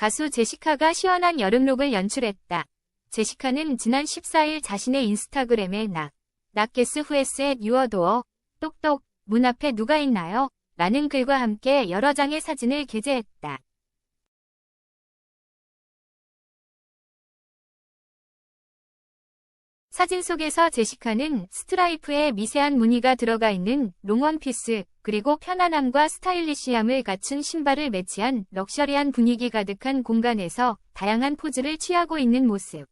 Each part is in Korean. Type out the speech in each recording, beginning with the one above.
가수 제시카가 시원한 여름룩을 연출했다. 제시카는 지난 14일 자신의 인스타그램에 낙, 낙게스 후에스의 뉴어도어, 똑똑, 문 앞에 누가 있나요? 라는 글과 함께 여러 장의 사진을 게재했다. 사진 속에서 제시카는 스트라이프에 미세한 무늬가 들어가 있는 롱원피스, 그리고 편안함과 스타일리시함을 갖춘 신발을 매치한 럭셔리한 분위기 가득한 공간에서 다양한 포즈를 취하고 있는 모습.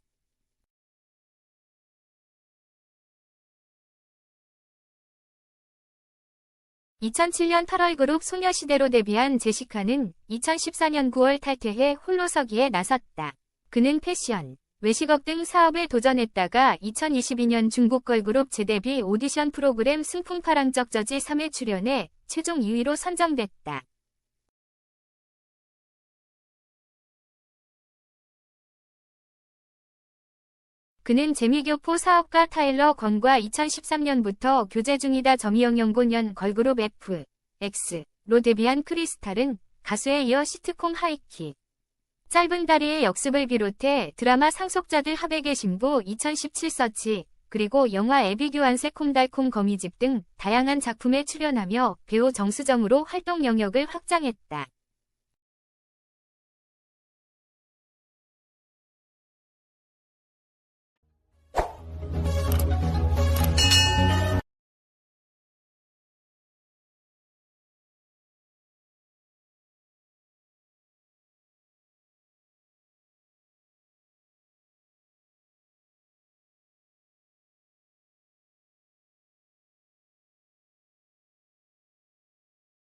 (2007년 8월) 그룹 소녀시대로 데뷔한 제시카는 2014년 9월 탈퇴해 홀로서기에 나섰다. 그는 패션, 외식업 등 사업에 도전했다가 2022년 중국 걸그룹 재데뷔 오디션 프로그램 승풍파랑적 저지 3회 출연해 최종 2위로 선정됐다. 그는 재미교포 사업가 타일러 건과 2013년부터 교제 중이다 점이영 연고년 걸그룹 F, X로 데뷔한 크리스탈은 가수에 이어 시트콤 하이키, 짧은 다리의 역습을 비롯해 드라마 상속자들 합의계 신부 2017 서치, 그리고 영화 애비규환 새콤달콤 거미집 등 다양한 작품에 출연하며 배우 정수정으로 활동 영역을 확장했다.